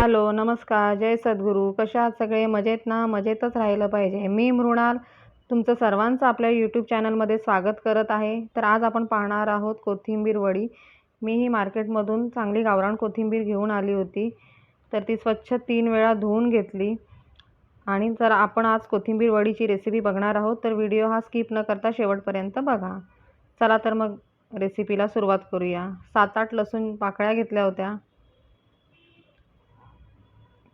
Hello नमस्कार. जय सद्गुरू. कशा आहात सगळे? मजेत ना? मजेतच राहिलं पाहिजे. मी मृणाल तुमचं सर्वांचं आपल्या यूट्यूब चॅनलमध्ये स्वागत करत आहे. तर आज आपण पाहणार आहोत कोथिंबीर वडी. मी ही मार्केटमधून चांगली गावरान कोथिंबीर घेऊन आली होती. तर ती स्वच्छ तीन वेळा धुवून घेतली. आणि जर आपण आज कोथिंबीर वडीची रेसिपी बघणार आहोत तर व्हिडिओ हा स्किप न करता शेवटपर्यंत बघा. चला तर मग रेसिपीला सुरुवात करूया. सात आठ लसूण पाकळ्या घेतल्या होत्या.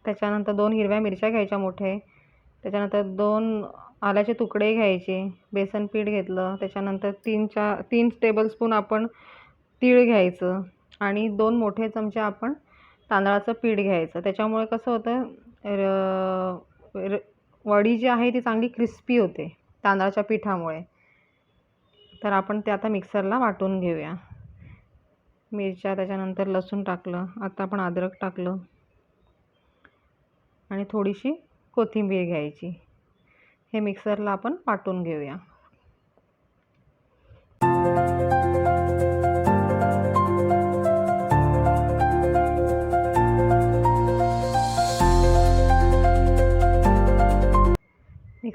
त्याच्यानंतर दोन हिरव्या मिरच्या घ्यायच्या मोठे. त्याच्यानंतर दोन आल्याचे तुकडे घ्यायचे. बेसन पीठ घेतलं. त्याच्यानंतर तीन चार तीन टेबलस्पून आपण तीळ घ्यायचं. आणि दोन मोठे चमचे आपण तांदळाचं पीठ घ्यायचं. त्याच्यामुळे कसं होतं र वडी जी आहे ती चांगली क्रिस्पी होते तांदळाच्या पिठामुळे. तर आपण ते आता मिक्सरला वाटून घेऊया. मिरच्या त्याच्यानंतर लसूण टाकलं आता आपण अद्रक टाकलं. आणि थोडीशी कोथिंबीर घ्यायची. हे मिक्सरला आपण वाटून घेऊया.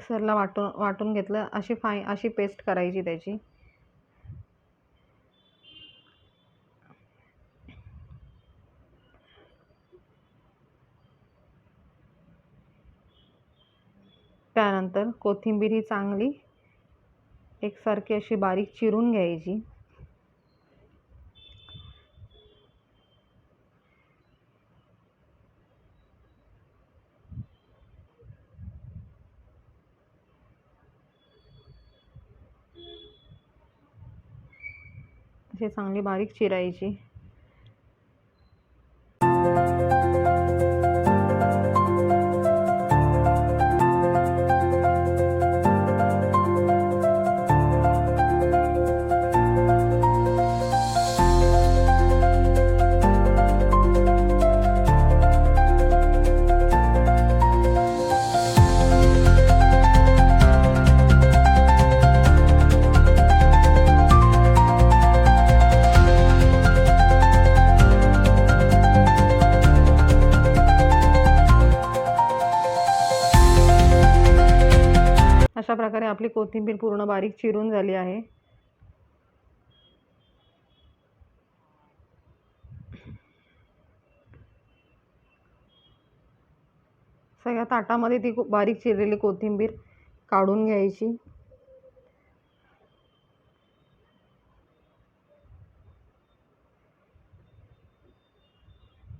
मिक्सरला वाटून वाटून घेतलं. अशी फाय अशी पेस्ट करायची त्याची. त्यानंतर कोथिंबीर ही चांगली एकसारखी अशी बारीक चिरून घ्यायची. अशी चांगली बारीक चिरायची. कोथिंबीर पूर्ण बारीक चिरून झाली आहे. सगळ्या ताटामध्ये ती बारीक चिरलेली कोथिंबीर काढून घ्यायची.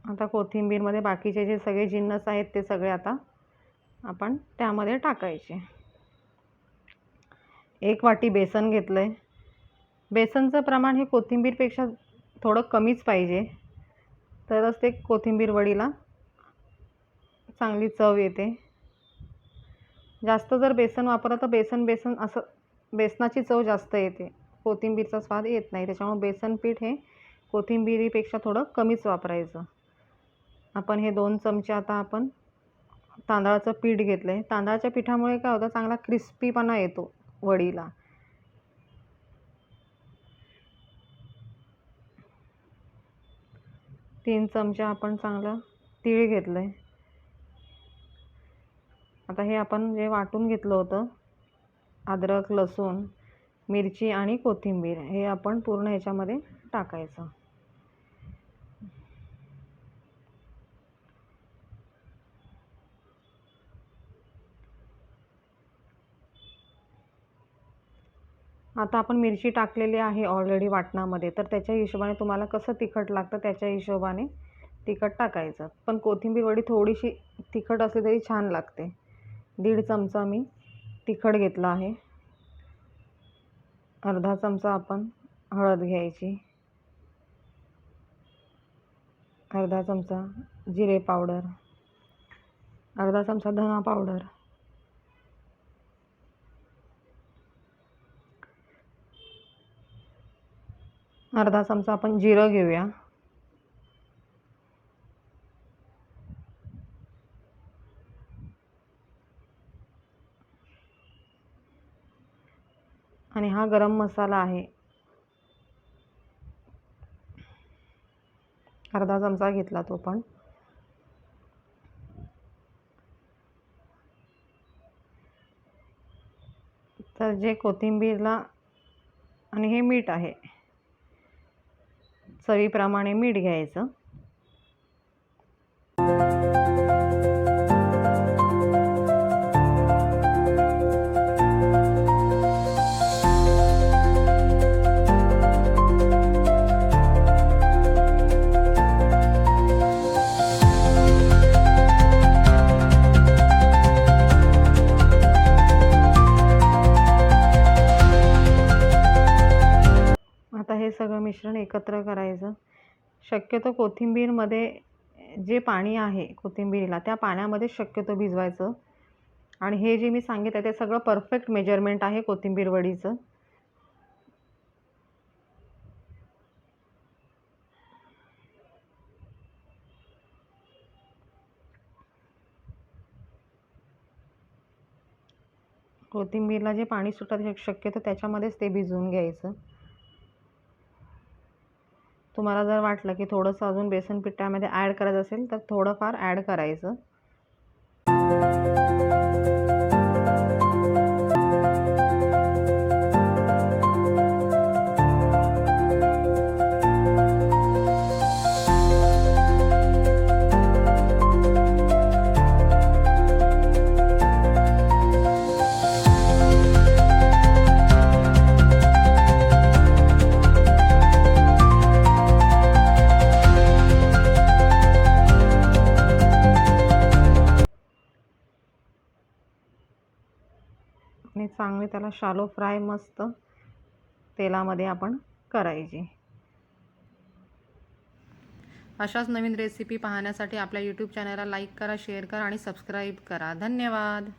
आता कोथिंबीरमध्ये बाकीचे जे सगळे जिन्नस आहेत ते सगळे आता आपण त्यामध्ये टाकायचे. एक वाटी बेसन घेतलं आहे बेसनचं प्रमाण हे कोथिंबीरपेक्षा थोडं कमीच पाहिजे. तरच ते कोथिंबीर वडीला चांगली चव येते. जास्त जर बेसन वापरलं तर बेसन बेसन असं बेसनाची चव जास्त येते. कोथिंबीरचा स्वाद येत नाही. त्याच्यामुळे बेसन पीठ हे कोथिंबीरीपेक्षा थोडं कमीच वापरायचं. आपण हे दोन चमचे आता आपण तांदळाचं पीठ घेतलं आहे तांदळाच्या पिठामुळे काय होतं? चांगला क्रिस्पीपणा येतो. वडीला. तीन चमचा आपण चांगलं तीळ घेतलं आहे आता हे आपण जे वाटून घेतलं होतं अद्रक लसूण मिरची आणि कोथिंबीर हे आपण पूर्ण ह्याच्यामध्ये टाकायचं. आता आपण मिरची टाकलेली आहे ऑलरेडी वाटणामध्ये तर त्याच्या हिशोबाने तुम्हाला कसं तिखट लागतं त्याच्या हिशोबाने तिखट टाकायचं. पण कोथिंबीर वडी थोडीशी तिखट असली तरी छान लागते. दीड चमचा मी तिखट घेतला आहे. अर्धा चमचा आपण हळद घ्यायची. अर्धा चमचा जिरे पावडर. अर्धा चमचा धना पावडर. अर्धा चमचा आपण जिरं घेऊया. आणि हा गरम मसाला आहे. अर्धा चमचा घेतला तो पण. तर जे कोथिंबीरला आणि हे मीठ आहे. चवीप्रमाणे मीठ घ्यायचं. सगळं मिश्रण एकत्र करायचं. शक्यतो कोथिंबीरमध्ये जे पाणी आहे कोथिंबीरीला त्या पाण्यामध्ये शक्यतो भिजवायचं. आणि हे जे मी सांगितलं ते सगळं परफेक्ट मेजरमेंट आहे कोथिंबीर वडीचं. कोथिंबीरला जे पाणी सुटतं शक्यतो त्याच्यामध्येच ते भिजवून घ्यायचं. तुम्हाला जर वाटलं की थोडंसं अजून बेसन पीठ त्यामध्ये ॲड करायचं असेल तर थोडंफार ॲड करायचं. आणि चांगले त्याला शालो फ्राय मस्त तेलामध्ये आपण करायची. अशाच नवीन रेसिपी पाहण्यासाठी आपल्या यूट्यूब चॅनलला लाईक करा शेअर करा आणि सबस्क्राईब करा. धन्यवाद!